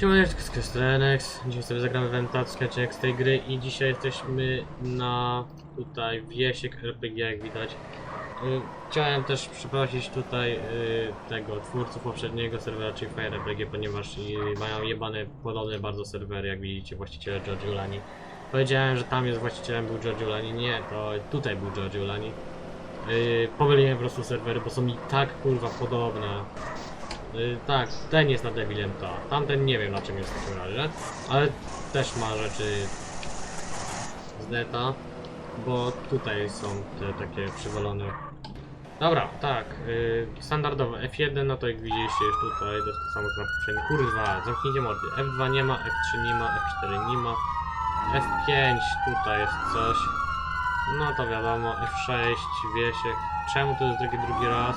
Siemaneczko, z Kestrenex. Dzisiaj sobie zagramy w Entatski odcinek z tej gry i dzisiaj jesteśmy na tutaj Wiesiek RPG jak widać. Y, Chciałem też przeprosić tutaj y, tego twórców poprzedniego serwera, czyli Fire RPG, ponieważ mają jebane podobne bardzo serwery, jak widzicie, właściciele Giorgiolani. Powiedziałem, że tam jest właścicielem był Giorgiolani, nie, to tutaj był Giorgiolani. Yy, pomyliłem po prostu serwery, bo są mi tak kurwa podobne. Yy, tak, ten jest na Devilem ta. Tamten nie wiem na czym jest w takim razie. Ale też ma rzeczy z neta. Bo tutaj są te takie przywalone. Dobra, tak. Yy, standardowe F1, no to jak widzieliście już tutaj, to jest to samo co na poprzednim. Kurwa, zamknijcie mordy. F2 nie ma, F3 nie ma, F4 nie ma. F5 tutaj jest coś. No to wiadomo, F6, Wiesiek. Czemu to jest taki drugi raz?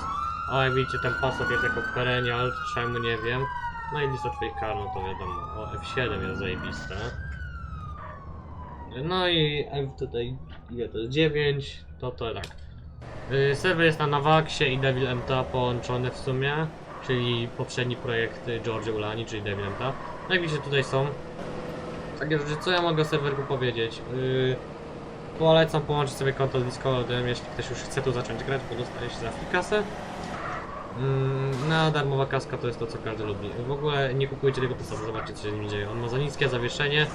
O, jak widzicie, ten pasek jest jako perennial, czemu nie wiem. No i lista kar, no to wiadomo. O, F7 jest zajebiste. No i F tutaj, ile to jest? 9, to to tak. Yy, serwer jest na Navaxie i Devil MTA połączone w sumie, czyli poprzedni projekt George Ulani, czyli Devil MTA. No jak widzicie, tutaj są takie rzeczy, co ja mogę o serwerku powiedzieć? Yy, polecam połączyć sobie konto Discordem, jeśli ktoś już chce tu zacząć grać, bo dostaje się za free Mm, na darmowa kaska to jest to, co każdy lubi. W ogóle nie kupujcie tego pasa, zobaczcie co się z nim dzieje. On ma za niskie zawieszenie.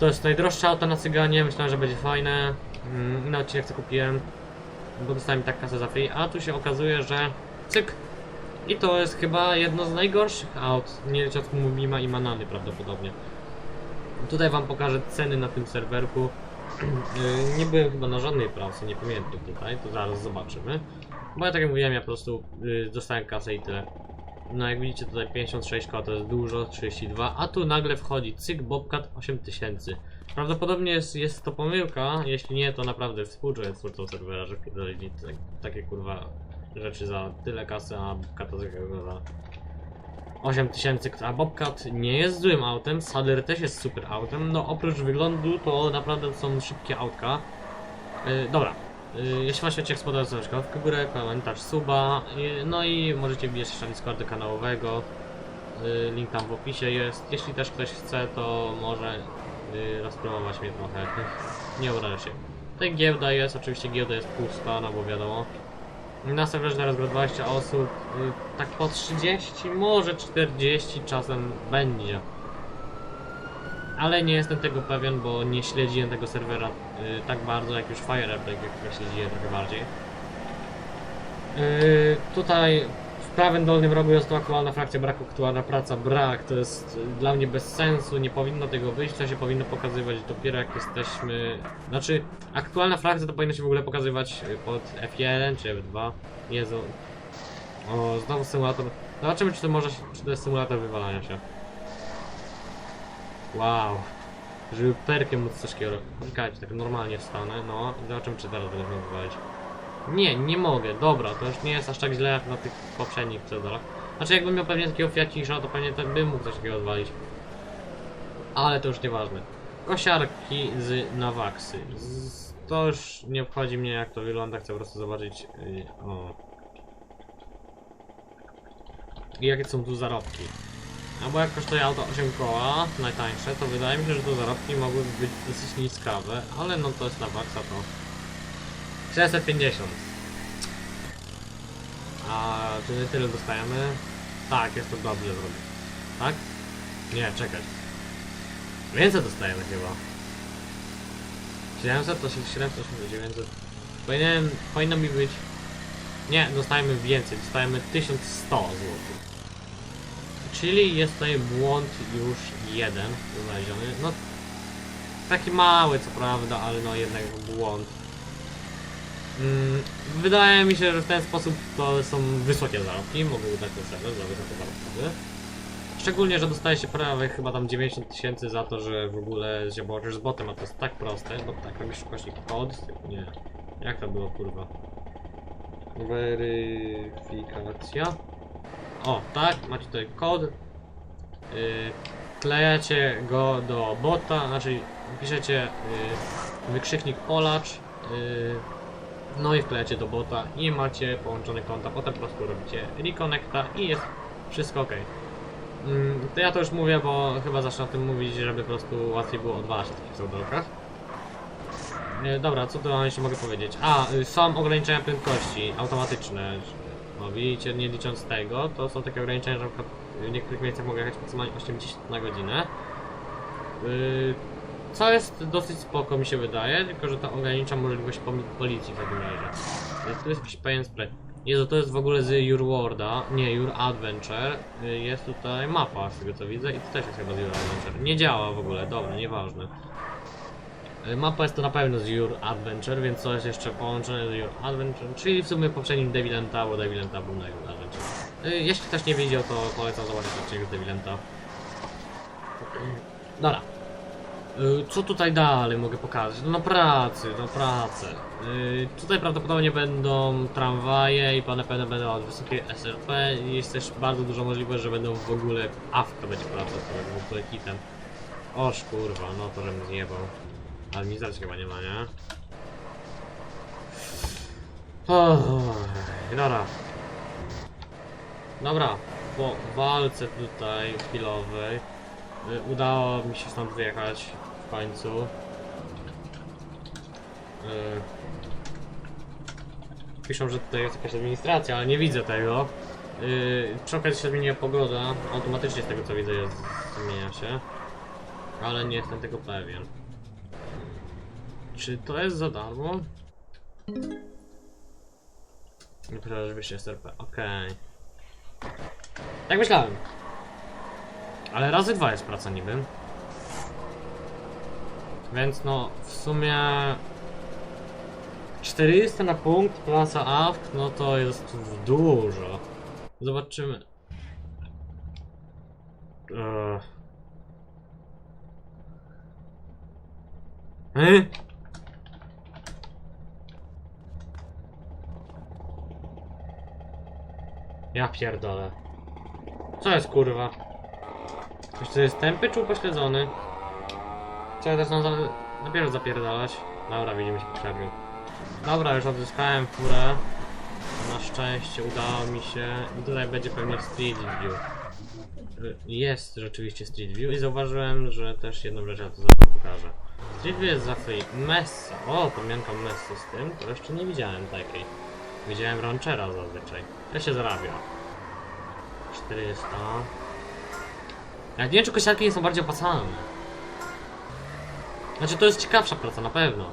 To jest najdroższe auto na cyganie, myślałem, że będzie fajne. Mm, na odcinek co kupiłem, bo dostałem tak kasę za free, a tu się okazuje, że cyk. I to jest chyba jedno z najgorszych aut, nie licząc Mubima i Manany prawdopodobnie. Tutaj wam pokażę ceny na tym serwerku. Yy, nie byłem chyba na żadnej pracy, nie pamiętam tutaj, to zaraz zobaczymy. Bo ja tak jak mówiłem, ja po prostu yy, dostałem kasę i tyle. No jak widzicie tutaj 56 koła to jest dużo, 32, a tu nagle wchodzi cyk Bobcat 8000. Prawdopodobnie jest, jest to pomyłka, jeśli nie to naprawdę współczuję twórcom serwera, że wpierdolili tak, takie kurwa rzeczy za tyle kasy, a Bobcata za 8000, a Bobcat nie jest złym autem, Sader też jest super autem, no oprócz wyglądu to naprawdę są szybkie autka. Yy, dobra, jeśli wam się odcinek spodobał, to łapkę w górę, komentarz, suba, yy, no i możecie wbijać jeszcze Discorda kanałowego, yy, link tam w opisie jest. Jeśli też ktoś chce, to może rozpromować mnie trochę, nie obrażę się. Tutaj giełda jest, oczywiście giełda jest pusta, no bo wiadomo. Na serwerze teraz gra 20 osób, y, tak po 30, może 40 czasem będzie. Ale nie jestem tego pewien, bo nie śledziłem tego serwera y, tak bardzo jak już Fire RPG, jak śledziłem trochę bardziej. Y, tutaj w prawym dolnym rogu jest to aktualna frakcja braku, aktualna praca brak. To jest y, dla mnie bez sensu, nie powinno tego być, to się powinno pokazywać dopiero jak jesteśmy... Znaczy, aktualna frakcja to powinno się w ogóle pokazywać y, pod F1 czy F2. Jezu. O, znowu symulator. Zobaczymy czy to może, czy to jest symulator wywalania się. Wow. Żeby perkiem móc coś takiego tak normalnie wstanę, no i zobaczymy czy teraz będę mógł wywalić. Nie, nie mogę, dobra, to już nie jest aż tak źle jak na tych poprzednich cedrach. Znaczy jakbym miał pewnie takiego Fiacisza, to pewnie bym mógł coś takiego odwalić. Ale to już nieważne. Kosiarki z Navaxy. Z, to już nie obchodzi mnie jak to wygląda, chcę po prostu zobaczyć. Yy, o. I jakie są tu zarobki. A bo jak kosztuje auto 8 koła, najtańsze, to wydaje mi się, że to zarobki mogłyby być dosyć niskawe, ale no to jest Navaxa to 650. A czy my tyle dostajemy? Tak, jest to dobrze zrobione. Tak? Nie, czekać. Więcej dostajemy chyba. 700 to się 700, 900. Powinienem, powinno mi być... Nie, dostajemy więcej, dostajemy 1100 zł. Czyli jest tutaj błąd już jeden znaleziony. No, taki mały co prawda, ale no jednak błąd. Mm, Wydaje mi się, że w ten sposób to są wysokie zarobki, mogą dać ten serwer za wysokie zarobki. Szczególnie, że dostaje się prawie chyba tam 90 tysięcy za to, że w ogóle się z botem, a to jest tak proste, bo tak robisz ukośnik kod, nie. Jak to było kurwa? Weryfikacja. O, tak, macie tutaj kod. Yy, klejacie go do bota, znaczy piszecie yy, wykrzyknik Polacz. Yy, no i wklejacie do bota i macie połączone konta. Potem po prostu robicie reconnecta i jest wszystko ok. Mm, to ja to już mówię, bo chyba zacznę o tym mówić, żeby po prostu łatwiej było odwalać w takich pseudolkach. E, Dobra, co tu jeszcze mogę powiedzieć? A, y, są ograniczenia prędkości automatyczne. No nie licząc tego, to są takie ograniczenia, że w niektórych miejscach mogę jechać maksymalnie 80 na godzinę. Y, Co jest dosyć spoko mi się wydaje, tylko że to ogranicza możliwość policji w takim razie. Y, Tu jest jakiś pewien spray. Jezu, to jest w ogóle z Your Worlda, nie, Your Adventure. Y, Jest tutaj mapa, z tego co widzę, i to też jest chyba z Your Adventure. Nie działa w ogóle, dobra, nieważne. Y, Mapa jest to na pewno z Your Adventure, więc jest jeszcze połączone z Your Adventure, czyli w sumie poprzednim Devilenta, bo Devilenta był na Your Adventure. Y, Jeśli ktoś nie widział, to polecam zobaczyć odcinek z Devilenta. Dobra. Y, Co tutaj dalej mogę pokazać? No, no pracy, no pracę. Tutaj prawdopodobnie będą tramwaje i na pewno będą od wysokiej SRP i jest też bardzo duża możliwość, że będą w ogóle AFK będzie praca, to będzie hitem. Oż kurwa, no to żebym zjebał. Administracji chyba nie ma, nie? Oh, dobra. Dobra, po walce tutaj chwilowej y, udało mi się stąd wyjechać w końcu. Y, Piszą, że tutaj jest jakaś administracja, ale nie widzę tego. Yy, przy okazji się zmieniła pogoda, automatycznie z tego co widzę jest, zmienia się. Ale nie jestem tego pewien. Czy to jest za darmo? Nie proszę, żebyście SRP. Okej. Tak myślałem. Ale razy dwa jest praca niby. Więc no, w sumie 400 na punkt, praca AFK, no to jest dużo. Zobaczymy. Eee. E? Ja pierdolę. Co jest kurwa? Ktoś to jest tępy czy upośledzony? Co ja też mam za... dopiero zapierdalać? Dobra, widzimy się po przerwie. Dobra, już odzyskałem furę. Na szczęście udało mi się. I tutaj będzie pewnie Street View. Jest rzeczywiście Street View i zauważyłem, że też jedną rzecz ja to zaraz pokażę. Street View jest za free. Messa. O, pamiętam Messy z tym, to jeszcze nie widziałem takiej. Widziałem Ranchera zazwyczaj. To się zarabia. 400. Jak nie wiem, czy kosiarki nie są bardziej opłacalne. Znaczy, to jest ciekawsza praca, na pewno.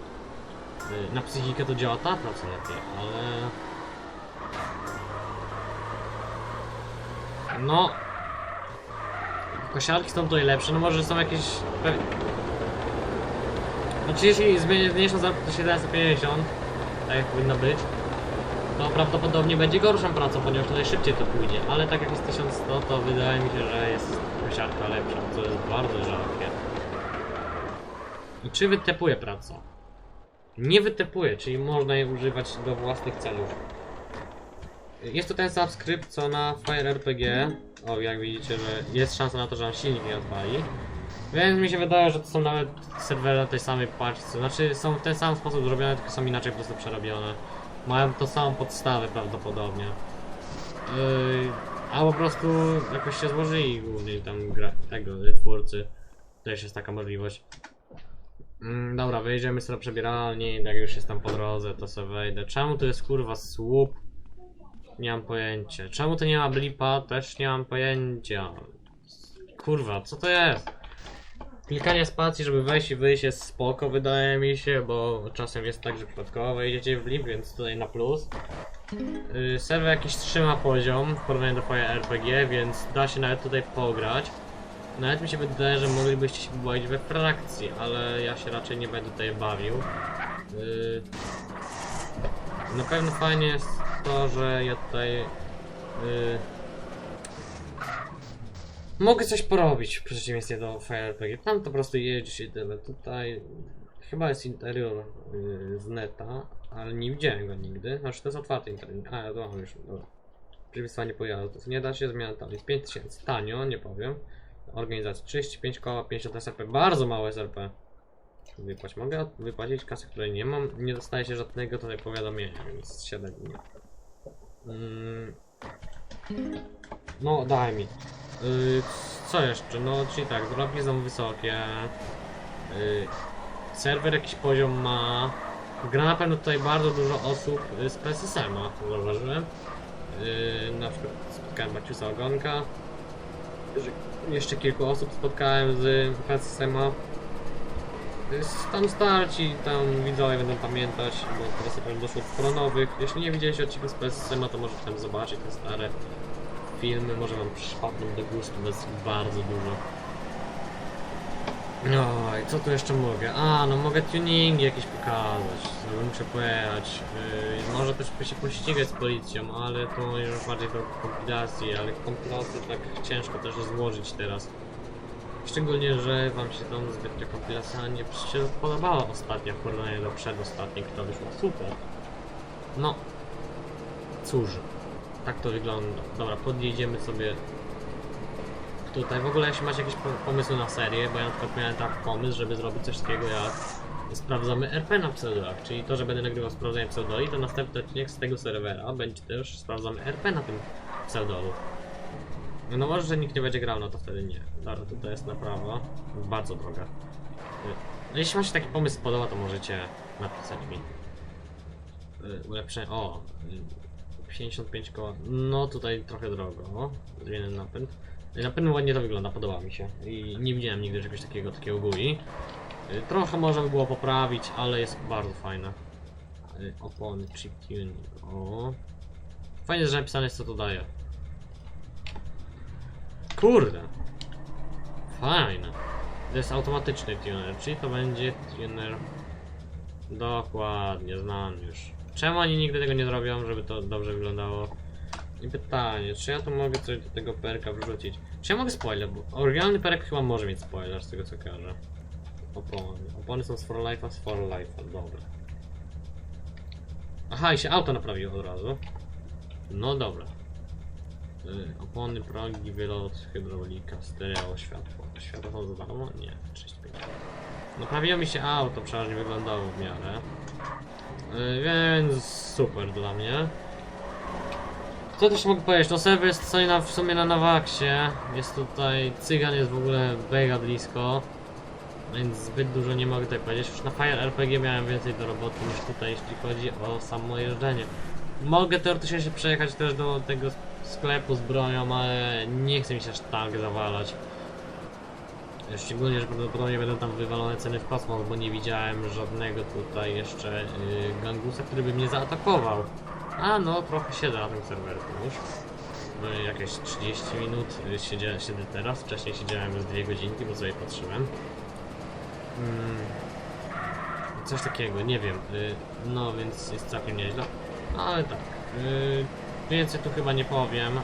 Y, Na psychikę to działa ta praca lepiej, ale... No... Kosiarki są tutaj lepsze, no może są jakieś... Znaczy jeśli zmniejszą zarobek do 750, tak jak powinno być, to prawdopodobnie będzie gorszą pracą, ponieważ tutaj szybciej to pójdzie, ale tak jak jest 1100, to wydaje mi się, że jest kosiarka lepsza, co jest bardzo rzadkie. I czy wytepuje pracę? Nie wytepuje, czyli można je używać do własnych celów. Jest to ten sam skrypt co na Fire RPG. O, jak widzicie, że jest szansa na to, że nam silnik nie odpali. Więc mi się wydaje, że to są nawet serwery na tej samej paczce. Znaczy są w ten sam sposób zrobione, tylko są inaczej po prostu przerobione. Mają tą samą podstawę prawdopodobnie. Yy, a po prostu jakoś się złożyli głównie tam gra, tego twórcy. Też jest taka możliwość. Mm, dobra, wyjdziemy sobie przebieralnie, jak już jestem po drodze, to sobie wejdę. Czemu tu jest kurwa słup? Nie mam pojęcia. Czemu tu nie ma blipa? Też nie mam pojęcia. Kurwa, co to jest? Klikanie spacji, żeby wejść i wyjść jest spoko, wydaje mi się, bo czasem jest tak, że przypadkowo wejdziecie w blip, więc tutaj na plus. Yy, serwer jakiś trzyma poziom w porównaniu do Fire RPG, więc da się nawet tutaj pograć. Nawet mi się wydaje, że moglibyście się bawić we frakcji, ale ja się raczej nie będę tutaj bawił. Yy, na pewno fajnie jest to, że ja tutaj yy, mogę coś porobić w przeciwieństwie do Fire RPG. Tam to po prostu jedzie i tyle. Tutaj chyba jest interior yy, z neta, ale nie widziałem go nigdy. Znaczy to jest otwarty interior. A, ja to mam już. Dobra. Przypisanie pojazdów. Nie da się zmian tam. Jest 5000. Tanio, nie powiem. Organizacja 35 koła, 50 SRP. Bardzo mało SRP. Wypłać. Mogę wypłacić kasę, której nie mam. Nie dostaje się żadnego tutaj powiadomienia, więc 7 dni. Mm. No, daj mi. Yy, co jeszcze? No, czyli tak, drogi są wysokie. Yy, serwer jakiś poziom ma. Gra na pewno tutaj bardzo dużo osób y, z PSSM-a, zauważyłem. Yy, na przykład spotkałem Maciusa Ogonka. Jeszcze kilku osób spotkałem z PSSM-a. Y, Tam starci, tam widzowie będą pamiętać, bo teraz pewno doszło sporo nowych. Jeśli nie widzieliście odcinków z PSSM-a, to możecie tam zobaczyć te stare filmy, może wam przypadną do gustu, bo jest bardzo dużo. Oj, co tu jeszcze mogę? A, no mogę tuningi jakieś pokazać, no, muszę pojechać. Yy, może też się pościgać z policją, ale to już bardziej do kompilacji, ale kompilację tak ciężko też złożyć teraz. Szczególnie, że wam się tam zbytnio kompilacja nie się podobała ostatnia w porównaniu do przedostatniej, która wyszła super. No, cóż, tak to wygląda. Dobra, podjedziemy sobie tutaj. W ogóle jeśli macie jakieś po- pomysły na serię, bo ja na przykład miałem taki pomysł, żeby zrobić coś takiego jak sprawdzamy RP na pseudoach, czyli to, że będę nagrywał sprawdzanie pseudoli, to następny odcinek z tego serwera będzie też sprawdzamy RP na tym pseudolu. No może, że nikt nie będzie grał, no to wtedy nie. Dobra, tutaj jest naprawa. Bardzo droga. No, jeśli macie taki pomysł podoba, to możecie napisać mi. Y, Ulepszenie. O! Y, 55 koła. No tutaj trochę drogo. Zmienny napęd. Na pewno ładnie to wygląda, podoba mi się. I nie widziałem nigdy czegoś takiego, takiego GUI. Y, Trochę można by było poprawić, ale jest bardzo fajne. Y, Opony, chip tuning. O. Fajnie, że napisane jest co to daje. Kurde. Fajne. To jest automatyczny tuner, czyli to będzie tuner dokładnie znany już. Czemu oni nigdy tego nie zrobią, żeby to dobrze wyglądało? I pytanie, czy ja tu mogę coś do tego perka wrzucić? Czy ja mogę spoiler? Bo oryginalny perek chyba może mieć spoiler z tego co kojarzę. Opony. Opony są z For Life'a, z For Life'a, dobra. Aha, i się auto naprawiło od razu. No dobra. Y, opony, progi, wylot, hydraulika, stereo, światło. Światło są za darmo? Nie, 35. Naprawiło mi się auto, przeważnie wyglądało w miarę. Y, więc super dla mnie. Co też mogę powiedzieć? No serwer jest sobie na, w sumie na Navaxie. Jest tutaj, cygan jest w ogóle mega blisko. Więc zbyt dużo nie mogę tutaj powiedzieć. Już na Fire RPG miałem więcej do roboty niż tutaj, jeśli chodzi o samo jeżdżenie. Mogę teoretycznie się przejechać też do tego sklepu z bronią, ale nie chcę mi się aż tak zawalać. Szczególnie, że prawdopodobnie będą tam wywalone ceny w kosmos, bo nie widziałem żadnego tutaj jeszcze yy, gangusa, który by mnie zaatakował. A no, trochę siedzę na tym serwerku już. No, jakieś 30 minut y, siedziałem, siedzę teraz, wcześniej siedziałem już 2 godzinki, bo sobie patrzyłem. Mm, coś takiego, nie wiem. Y, no więc jest całkiem nieźle. Ale tak. Y, więcej tu chyba nie powiem.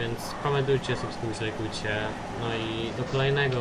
Więc komentujcie, subskrybujcie, lajkujcie. No i do kolejnego